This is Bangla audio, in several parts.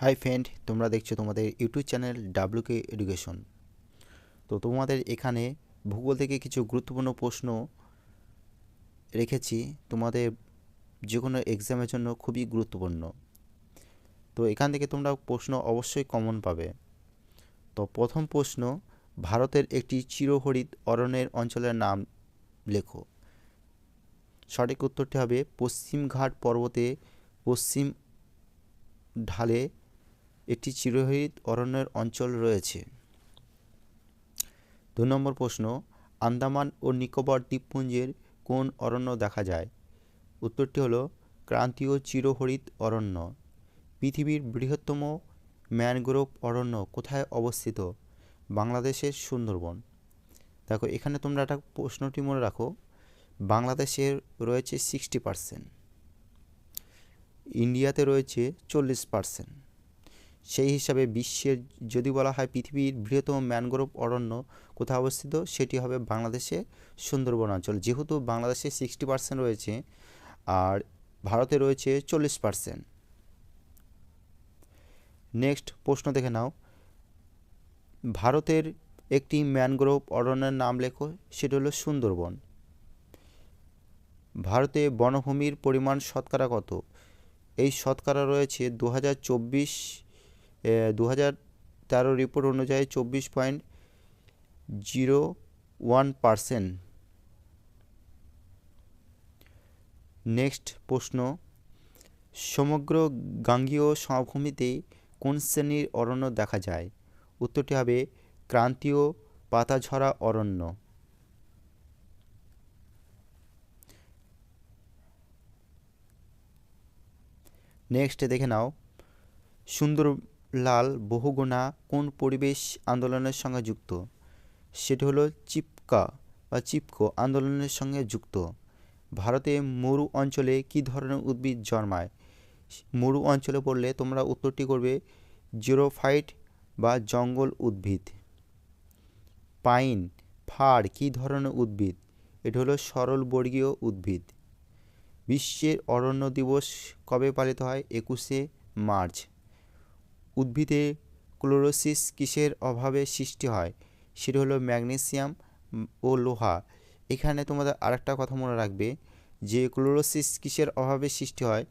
হাই ফ্রেন্ড, তোমরা দেখছ তোমাদের ইউটিউব চ্যানেল ডাব্লুকে এডুকেশন। তো তোমাদের এখানে ভূগোল থেকে কিছু গুরুত্বপূর্ণ প্রশ্ন রেখেছি। তোমাদের যে কোনো এক্সামের জন্য খুবই গুরুত্বপূর্ণ। তো এখান থেকে তোমরা প্রশ্ন অবশ্যই কমন পাবে। তো প্রথম প্রশ্ন, ভারতের একটি চিরহরিত অরণ্যের অঞ্চলের নাম লেখো। সঠিক উত্তরটি হবে পশ্চিমঘাট পর্বতে পশ্চিম ঢালে একটি চিরহরিত অরণ্যের অঞ্চল রয়েছে। দু নম্বর প্রশ্ন, আন্দামান ও নিকোবর দ্বীপপুঞ্জের কোন অরণ্য দেখা যায়? উত্তরটি হলো, ক্রান্তীয় চিরহরিত অরণ্য। পৃথিবীর বৃহত্তম ম্যানগ্রোভ অরণ্য কোথায় অবস্থিত? বাংলাদেশের সুন্দরবন। দেখো, এখানে তোমরা একটা প্রশ্নটি মনে রাখো বাংলাদেশের রয়েছে সিক্সটি পারসেন্ট ইন্ডিয়াতে রয়েছে চল্লিশ পারসেন্ট সেই হিসাবে বিশ্বের যদি বলা হয় পৃথিবীর বৃহত্তম ম্যানগ্রোভ অরণ্য কোথায় অবস্থিত? সেটি হবে বাংলাদেশে সুন্দরবন অঞ্চল। যেহেতু বাংলাদেশে সিক্সটি পার্সেন্ট রয়েছে আর ভারতে রয়েছে চল্লিশ পার্সেন্ট নেক্সট প্রশ্ন দেখে নাও। ভারতের একটি ম্যানগ্রোভ অরণ্যের নাম লেখো, সেটি হলো সুন্দরবন। ভারতে বনভূমির পরিমাণ শতকরা কত? এই শতকরা রয়েছে দু হাজার চব্বিশ দু হাজার তেরো রিপোর্ট অনুযায়ী চব্বিশ point zero one percent next প্রশ্ন, সমগ্র গাঙ্গীয় সমভূমিতে কোন শ্রেণির অরণ্য দেখা যায়? উত্তরটি হবে ক্রান্তীয় পাতাঝরা অরণ্য। নেক্সট দেখে নাও। সুন্দরলাল বহুগুণা কোন পরিবেশ আন্দোলনের সঙ্গে যুক্ত? সেটি হলো চিপকা বা চিপকো আন্দোলনের সঙ্গে যুক্ত। ভারতে মরু অঞ্চলে কী ধরনের উদ্ভিদ জন্মায়? মরু অঞ্চলে পড়লে তোমরা উত্তরটি করবে, জিরোফাইট বা জঙ্গল উদ্ভিদ। পাইন, ফার কী ধরনের উদ্ভিদ? এটি হলো সরলবর্গীয় উদ্ভিদ। বিশ্বের অরণ্য দিবস কবে পালিত হয়? একুশে মার্চ। উদ্ভিদে ক্লোরোসিস কিসের অভাবে সৃষ্টি হয়? সেটি হলো ম্যাগনেসিয়াম ও লোহা। এখানে তোমাদের আরেকটা কথা মনে রাখবে যে ক্লোরোসিস কিসের অভাবে সৃষ্টি হয়?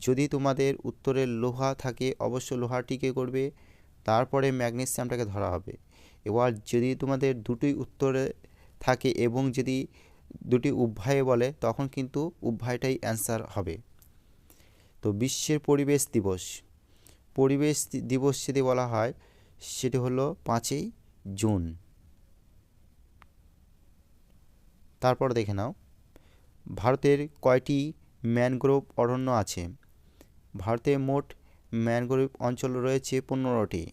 যদি তোমাদের উত্তরে লোহা থাকে অবশ্য লোহাটিকে করবে? তারপরে ম্যাগনেসিয়ামটাকে ধরা হবে। এবার যদি তোমাদের দুটোই উত্তরে থাকে এবং যদি দুটি উভয়ে বলে, তখন কিন্তু উভয়টাই অ্যান্সার হবে। তো বিশ্বের পরিবেশ দিবস। পরিবেশ দিবস যদি বলা হয়, সেটি হলো পাঁচই জুন। তারপর দেখে নাও, ভারতের কয়টি ম্যানগ্রোভ অরণ্য আছে? ভারতে মোট ম্যানগ্রোভ অঞ্চল রয়েছে পনেরোটি।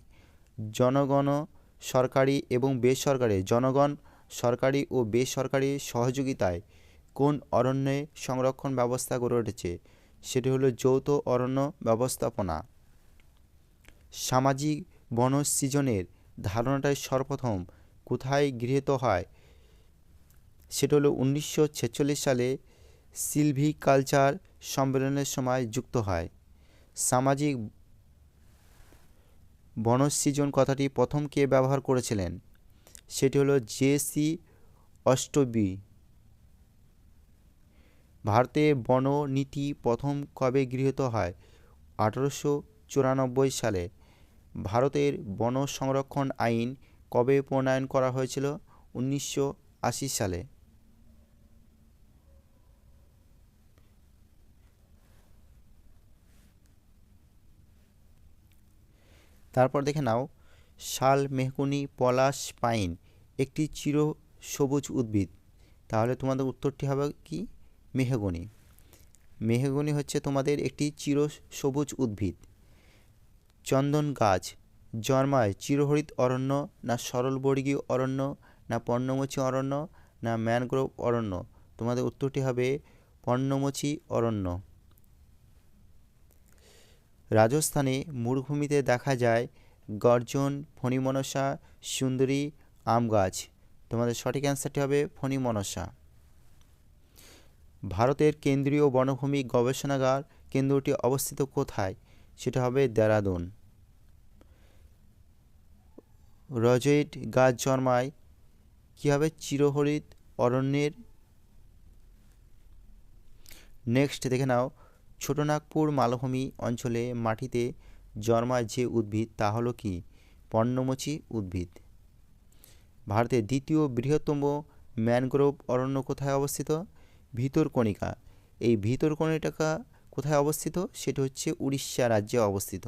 জনগণ সরকারি এবং বেসরকারি, জনগণ সরকারি ও বেসরকারি সহযোগিতায় কোন অরণ্যে সংরক্ষণ ব্যবস্থা গড়ে উঠেছে? সেটি হলো যৌথ অরণ্য ব্যবস্থাপনা। সামাজিক বনসৃজনের ধারণাটাই সর্বপ্রথম কোথায় গৃহীত হয়? সেটা হলো উনিশশো ছেচল্লিশ সালে সিলভিকালচার সম্মেলনের সময় যুক্ত হয়। সামাজিক বনসৃজন কথাটি প্রথম কে ব্যবহার করেছিলেন? সেটি হলো জেসি অষ্টবি। ভারতে বননীতি প্রথম কবে গৃহীত হয়? আঠারোশো চুরানব্বই সালে। ভারতের বন সংরক্ষণ আইন কবে প্রণয়ন করা হয়েছিল? উনিশশো আশি সালে। তারপর দেখে নাও, শাল মেহগুনি পলাশ পাইন, একটি চির সবুজ উদ্ভিদ। তাহলে তোমাদের উত্তরটি হবে কি? মেহগনি। মেহগনি হচ্ছে তোমাদের একটি চির সবুজ উদ্ভিদ। চন্দন গাছ। জন্মায় চিরহরিত অরণ্য, না সরলবর্গীয় অরণ্য, না পর্ণমোচী অরণ্য, না ম্যানগ্রোভ অরণ্য। তোমাদের উত্তরটি হবে পর্ণমোচী অরণ্য। রাজস্থানে মরুভূমিতে দেখা যায় গর্জন, ফণিমনসা, সুন্দরী, আম গাছ। তোমাদের সঠিক অ্যান্সারটি হবে ফণিমনসা। ভারতের কেন্দ্রীয় বনভূমি গবেষণাগার কেন্দ্রটি অবস্থিত কোথায়? সেটা হবে দেরাদুন। রজেট গাছ জন্মায় কী হবে চিরহরিত অরণ্যের। নেক্সট দেখে নাও। ছোটনাগপুর মালভূমি অঞ্চলে মাটিতে জন্মায় যে উদ্ভিদ, তা হলো কি? পর্ণমোচী উদ্ভিদ। ভারতের দ্বিতীয় বৃহত্তম ম্যানগ্রোভ অরণ্য কোথায় অবস্থিত? ভিতরকণিকা। এই ভিতরকণিকা কোথায় অবস্থিত? সেটি হচ্ছে উড়িষ্যা রাজ্যে অবস্থিত।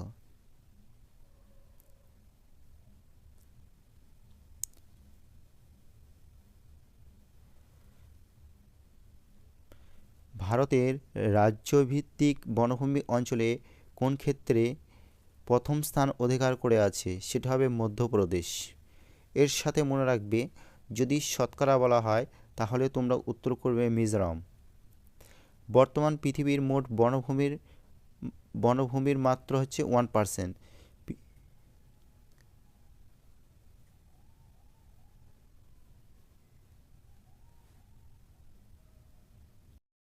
ভারতের রাজ্যভিত্তিক বনভূমি অঞ্চলে কোন ক্ষেত্রে প্রথম স্থান অধিকার করে আছে? সেটা হবে মধ্যপ্রদেশ। এর সাথে মনে রাখবে, যদি শতকরা বলা হয়, তাহলে তোমরা উত্তর করবে মিজোরাম। বর্তমান পৃথিবীর মোট বনভূমির বনভূমির মাত্র হচ্ছে ওয়ান পার্সেন্ট